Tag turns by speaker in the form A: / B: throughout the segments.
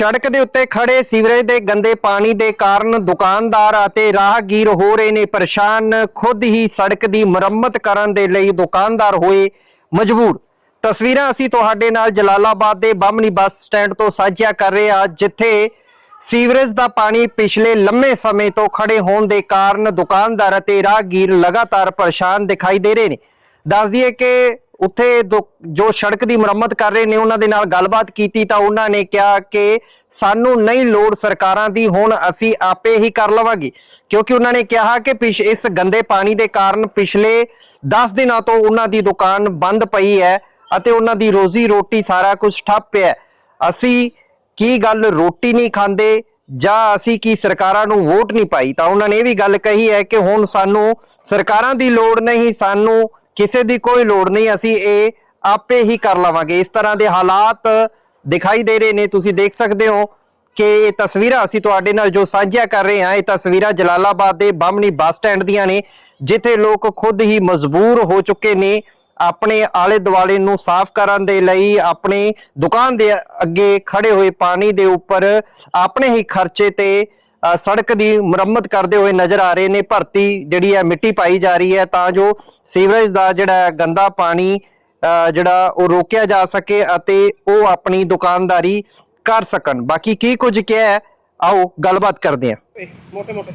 A: ਸੜਕ ਦੇ ਉੱਤੇ ਖੜੇ ਸੀਵਰੇਜ ਦੇ ਗੰਦੇ ਪਾਣੀ ਦੇ ਕਾਰਨ ਦੁਕਾਨਦਾਰ ਅਤੇ ਰਾਹਗੀਰ ਹੋ ਰਹੇ ਨੇ ਪਰੇਸ਼ਾਨ। ਖੁਦ ਹੀ ਸੜਕ ਦੀ ਮੁਰੰਮਤ ਕਰਨ ਦੇ ਲਈ ਦੁਕਾਨਦਾਰ ਹੋਏ ਮਜਬੂਰ। ਤਸਵੀਰਾਂ ਅਸੀਂ ਤੁਹਾਡੇ ਨਾਲ ਜਲਾਲਾਬਾਦ ਦੇ ਬਾਮਣੀ ਬੱਸ ਸਟੈਂਡ ਤੋਂ ਸਾਂਝੀਆਂ ਕਰ ਰਹੇ ਹਾਂ, ਜਿੱਥੇ ਸੀਵਰੇਜ ਦਾ ਪਾਣੀ ਪਿਛਲੇ ਲੰਮੇ ਸਮੇਂ ਤੋਂ ਖੜੇ ਹੋਣ ਦੇ ਕਾਰਨ ਦੁਕਾਨਦਾਰ ਅਤੇ ਰਾਹਗੀਰ ਲਗਾਤਾਰ ਪਰੇਸ਼ਾਨ ਦਿਖਾਈ ਦੇ ਰਹੇ ਨੇ। ਦੱਸ ਦਈਏ ਕਿ ਉੱਥੇ ਦੁ- ਜੋ ਸੜਕ ਦੀ ਮੁਰੰਮਤ ਕਰ ਰਹੇ ਨੇ, ਉਹਨਾਂ ਦੇ ਨਾਲ ਗੱਲਬਾਤ ਕੀਤੀ ਤਾਂ ਉਹਨਾਂ ਨੇ ਕਿਹਾ ਕਿ ਸਾਨੂੰ ਨਹੀਂ ਲੋੜ ਸਰਕਾਰਾਂ ਦੀ, ਹੁਣ ਅਸੀਂ ਆਪੇ ਹੀ ਕਰ ਲਵਾਂਗੇ ਕਿਉਂਕਿ ਉਹਨਾਂ ਨੇ ਕਿਹਾ ਕਿ ਪਿਛ ਇਸ ਗੰਦੇ ਪਾਣੀ ਦੇ ਕਾਰਨ ਪਿਛਲੇ 10 ਦਿਨਾਂ ਤੋਂ ਉਹਨਾਂ ਦੀ ਦੁਕਾਨ ਬੰਦ ਪਈ ਹੈ ਅਤੇ ਉਹਨਾਂ ਦੀ ਰੋਜ਼ੀ ਰੋਟੀ ਸਾਰਾ ਕੁਝ ਠੱਪ ਹੈ। ਅਸੀਂ ਕੀ ਗੱਲ ਰੋਟੀ ਨਹੀਂ ਖਾਂਦੇ ਜਾਂ ਅਸੀਂ ਕੀ ਸਰਕਾਰਾਂ ਨੂੰ ਵੋਟ ਨਹੀਂ ਪਾਈ ਤਾਂ ਉਹਨਾਂ ਨੇ ਇਹ ਵੀ ਗੱਲ ਕਹੀ ਹੈ ਕਿ ਹੁਣ ਸਾਨੂੰ ਸਰਕਾਰਾਂ ਦੀ ਲੋੜ ਨਹੀਂ, ਸਾਨੂੰ ਕਿਸੇ ਦੀ ਕੋਈ ਲੋੜ ਨਹੀਂ, ਅਸੀਂ ਇਹ ਆਪੇ ਹੀ ਕਰ ਲਵਾਂਗੇ। ਇਸ ਤਰ੍ਹਾਂ ਦੇ ਹਾਲਾਤ ਦਿਖਾਈ ਦੇ ਰਹੇ ਨੇ, ਤੁਸੀਂ ਦੇਖ ਸਕਦੇ ਹੋ ਕਿ ਇਹ ਤਸਵੀਰਾਂ ਅਸੀਂ ਤੁਹਾਡੇ ਨਾਲ ਜੋ ਸਾਂਝੀਆਂ ਕਰ ਰਹੇ ਹਾਂ, ਇਹ ਤਸਵੀਰਾਂ ਜਲਾਲਾਬਾਦ ਦੇ ਬਾਮਣੀ ਬੱਸ ਸਟੈਂਡ ਦੀਆਂ ਨੇ, ਜਿੱਥੇ ਲੋਕ ਖੁਦ ਹੀ ਮਜਬੂਰ ਹੋ ਚੁੱਕੇ ਨੇ ਆਪਣੇ ਆਲੇ ਦੁਆਲੇ ਨੂੰ ਸਾਫ਼ ਕਰਨ ਦੇ ਲਈ, ਆਪਣੇ ਦੁਕਾਨ ਦੇ ਅੱਗੇ ਖੜੇ ਹੋਏ ਪਾਣੀ ਦੇ ਉੱਪਰ ਆਪਣੇ ਹੀ ਖਰਚੇ ਤੇ ਸੜਕ ਦੀ ਮੁਰੰਮਤ ਕਰਦੇ ਹੋਏ ਨਜ਼ਰ ਆ ਰਹੇ ਨੇ। ਭਰਤੀ ਜਿਹੜੀ ਹੈ ਮਿੱਟੀ ਪਾਈ ਜਾ ਰਹੀ ਹੈ ਤਾਂ ਜੋ ਸੀਵਰੇਜ ਦਾ ਜਿਹੜਾ ਗੰਦਾ ਪਾਣੀ ਜਿਹੜਾ ਉਹ ਰੋਕਿਆ ਜਾ ਸਕੇ ਅਤੇ ਉਹ ਆਪਣੀ ਦੁਕਾਨਦਾਰੀ ਕਰ ਸਕਣ। ਬਾਕੀ ਕੀ ਕੁਝ ਕਿਹਾ ਹੈ ਆਓ ਗੱਲਬਾਤ ਕਰਦੇ ਹਾਂ।
B: ਮੋਟੇ ਮੋਟੇ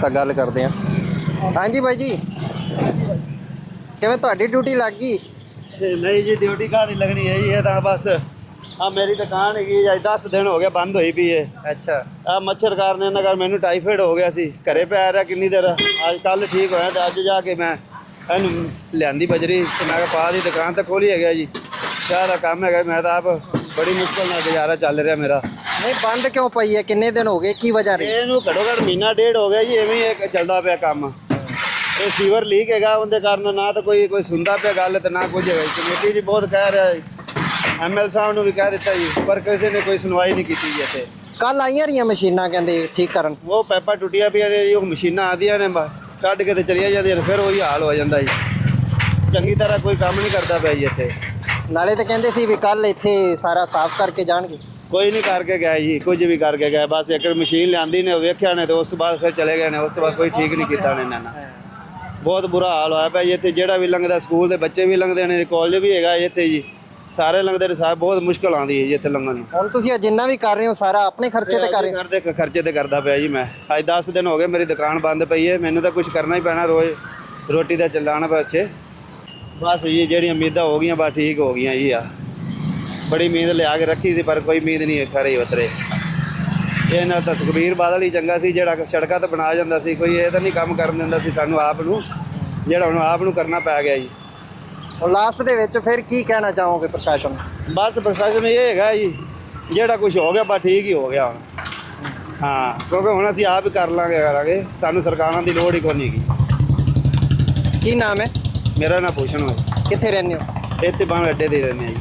A: ਤਾਂ ਗੱਲ ਕਰਦੇ ਹਾਂ। ਹਾਂਜੀ ਬਾਈ ਜੀ। ਕਿਵੇਂ ਤੁਹਾਡੀ ਡਿਊਟੀ ਲੱਗ ਗਈ?
B: ਨਹੀਂ ਜੀ ਡਿਊਟੀ ਕਾਹਦੀ ਲੱਗਣੀ ਹੈ ਜੀ ਇਹ ਤਾਂ ਬਸ ਆ ਮੇਰੀ ਦੁਕਾਨ ਹੈਗੀ ਅੱਜ 10 ਦਿਨ ਹੋ ਗਏ ਬੰਦ ਹੋਈ ਪਈ ਏ
A: ਅੱਛਾ।
B: ਆ ਮੱਛਰ ਕਾਰਨ ਇਹਨਾਂ ਕਰ ਮੈਨੂੰ ਟਾਈਫਾਇਡ ਹੋ ਗਿਆ ਸੀ। ਘਰੇ ਪਿਆ ਰਿਹਾ ਕਿੰਨੀ ਦੇਰ? ਅੱਜ ਕੱਲ ਠੀਕ ਹੋਇਆ ਤੇ ਅੱਜ ਜਾ ਕੇ ਮੈਂ ਇਹਨੂੰ ਲਿਆਂਦੀ ਬਜਰੀ ਤੇ ਮੈਂ ਕਿਹਾ ਪਾ ਦੀ ਦੁਕਾਨ ਤਾਂ ਖੋਲੀ ਹੈਗਾ ਜੀ। ਚਾਹ ਦਾ ਕੰਮ ਹੈਗਾ ਮੈਂ ਤਾਂ ਆਪ ਬੜੀ ਮੁਸ਼ਕਲ ਨਾਲ ਗੁਜ਼ਾਰਾ ਚੱਲ ਰਿਹਾ ਮੇਰਾ।
A: ਨਹੀਂ ਬੰਦ ਕਿਉਂ ਪਈ ਹੈ? ਕਿੰਨੇ ਦਿਨ ਹੋ ਗਏ? ਕੀ ਵਜ੍ਹਾ ਰਹੀ?
B: ਇਹਨੂੰ ਘੱਟੋ ਘੱਟ ਮਹੀਨਾ ਡੇਢ ਹੋ ਗਿਆ ਜੀ ਐਵੇਂ ਇਹ ਚੱਲਦਾ ਪਿਆ ਕੰਮ। ਇਹ ਸੀਵਰ ਲੀਕ ਹੈਗਾ ਉਹਦੇ ਕਾਰਨ ਨਾ ਤਾਂ ਕੋਈ ਕੋਈ ਸੁਣਦਾ ਪਿਆ ਗੱਲ ਤੇ ਨਾ ਕੁਝ ਹੈਗਾ। ਕਮੇਟੀ ਜੀ ਬਹੁਤ ਕਹਿ ਰਿਹਾ ਐਮਐਲ ਸਾਹਿਬ ਨੂੰ ਵੀ ਕਹਿ ਦਿੱਤਾ ਜੀ ਪਰ ਕਿਸੇ ਨੇ ਕੋਈ ਸੁਣਵਾਈ ਨਹੀਂ ਕੀਤੀ ਜੀ ਇੱਥੇ।
A: ਕੱਲ ਆਈਆਂ ਰਹੀਆਂ ਮਸ਼ੀਨਾਂ ਕਹਿੰਦੇ ਠੀਕ ਕਰਨ।
B: ਉਹ ਪੈਪਾ ਟੁੱਟੀਆਂ ਪਈਆਂ ਨੇ ਜੀ, ਉਹ ਮਸ਼ੀਨਾਂ ਆਦੀਆਂ ਨੇ ਬ- ਕੱਢ ਕੇ ਤੇ ਚਲੀਆਂ ਜਾਂਦੀਆਂ ਨੇ ਫਿਰ ਉਹੀ ਹਾਲ ਹੋ ਜਾਂਦਾ ਜੀ। ਚੰਗੀ ਤਰ੍ਹਾਂ ਕੋਈ ਕੰਮ ਨਹੀਂ ਕਰਦਾ ਪਿਆ ਜੀ ਇੱਥੇ।
A: ਨਾਲੇ ਤਾਂ ਕਹਿੰਦੇ ਸੀ ਵੀ ਕੱਲ ਇੱਥੇ ਸਾਰਾ ਸਾਫ਼ ਕਰਕੇ ਜਾਣਗੇ।
B: ਕੋਈ ਨਹੀਂ ਕਰਕੇ ਗਿਆ ਜੀ ਕੁਝ ਵੀ ਕਰਕੇ ਗਿਆ ਬਸ ਇੱਕ ਮਸ਼ੀਨ ਲਿਆਂਦੀ ਨੇ ਵੇਖਿਆ ਨੇ ਤੇ ਉਸ ਤੋਂ ਬਾਅਦ ਫਿਰ ਚਲੇ ਗਏ ਨੇ ਉਸ ਤੋਂ ਬਾਅਦ ਕੋਈ ਠੀਕ ਨਹੀਂ ਕੀਤਾ ਨੇ ਇਹਨਾਂ ਨੇ ਬਹੁਤ ਬੁਰਾ ਹਾਲ ਹੋਇਆ ਪਿਆ ਜੀ ਇੱਥੇ ਜਿਹੜਾ ਵੀ ਲੰਘਦਾ ਸਕੂਲ ਦੇ ਬੱਚੇ ਵੀ ਲੰਘਦੇ ਨੇ ਕਾਲਜ ਵੀ ਹੈਗਾ ਇੱਥੇ ਜੀ। ਸਾਰੇ ਲੰਘਦੇ ਨੇ ਸਾਹਿਬ ਬਹੁਤ ਮੁਸ਼ਕਲ ਆਉਂਦੀ ਹੈ ਜੀ ਇੱਥੇ ਲੰਘਣ ਨੂੰ।
A: ਹੁਣ ਤੁਸੀਂ ਇਹ ਜਿੰਨਾ ਵੀ ਕਰ ਰਹੇ ਹੋ ਸਾਰਾ ਆਪਣੇ ਖਰਚੇ ਤੇ ਕਰ ਰਹੇ ਹੋ?
B: ਕਰਦੇ ਖਰਚੇ ਤੇ ਕਰਦਾ ਪਿਆ ਜੀ ਮੈਂ। ਅੱਜ 10 ਦਿਨ ਹੋ ਗਏ ਮੇਰੀ ਦੁਕਾਨ ਬੰਦ ਪਈ ਹੈ। ਮੈਨੂੰ ਤਾਂ ਕੁਝ ਕਰਨਾ ਹੀ ਪੈਣਾ ਰੋਜ਼। ਰੋਟੀ ਦਾ ਚੱਲਾਣਾ ਬੱਚੇ ਬਸ ਜੀ ਜਿਹੜੀਆਂ ਉਮੀਦਾਂ ਹੋ ਗਈਆਂ ਬਸ ਠੀਕ ਹੋ ਗਈਆਂ ਜੀ ਆ। ਬੜੀ ਉਮੀਦ ਲਿਆ ਕੇ ਰੱਖੀ ਸੀ ਪਰ ਕੋਈ ਉਮੀਦ ਨਹੀਂ ਖਰੀ ਉਤਰੇ। ਇਹ ਨਾਲ ਤਾਂ ਸੁਖਬੀਰ ਬਾਦਲ ਹੀ ਚੰਗਾ ਸੀ ਜਿਹੜਾ ਸੜਕਾਂ ਤੇ ਬਣਾ ਜਾਂਦਾ ਸੀ। ਕੋਈ ਇਹ ਤਾਂ ਨਹੀਂ ਕੰਮ ਕਰਨ ਦਿੰਦਾ ਸੀ ਸਾਨੂੰ ਆਪ ਨੂੰ ਜਿਹੜਾ ਹੁਣ ਆਪ ਨੂੰ ਕਰਨਾ ਪੈ ਗਿਆ ਜੀ।
A: ਹੁਣ ਲਾਸਟ ਦੇ ਵਿੱਚ ਫਿਰ ਕੀ ਕਹਿਣਾ ਚਾਹੋਗੇ ਪ੍ਰਸ਼ਾਸਨ ਨੂੰ?
B: ਬਸ ਪ੍ਰਸ਼ਾਸਨ ਇਹ ਹੈਗਾ ਜੀ ਜਿਹੜਾ ਕੁਝ ਹੋ ਗਿਆ ਬਸ ਠੀਕ ਹੀ ਹੋ ਗਿਆ ਹੁਣ। ਹਾਂ ਕਿਉਂਕਿ ਹੁਣ ਅਸੀਂ ਆਪ ਹੀ ਕਰ ਲਾਂਗੇ ਕਰਾਂਗੇ ਸਾਨੂੰ ਸਰਕਾਰਾਂ ਦੀ ਲੋੜ ਹੀ ਕੋਈ ਨਹੀਂ ਹੈਗੀ।
A: ਕੀ ਨਾਮ ਹੈ?
B: ਮੇਰਾ ਨਾਂ ਪੁੱਛਣ ਹੋਏ
A: ਕਿੱਥੇ ਰਹਿੰਦੇ ਹੋ?
B: ਇੱਥੇ ਬਾਹਰ ਅੱਡੇ ਦੇ ਰਹਿੰਦੇ ਆ ਜੀ।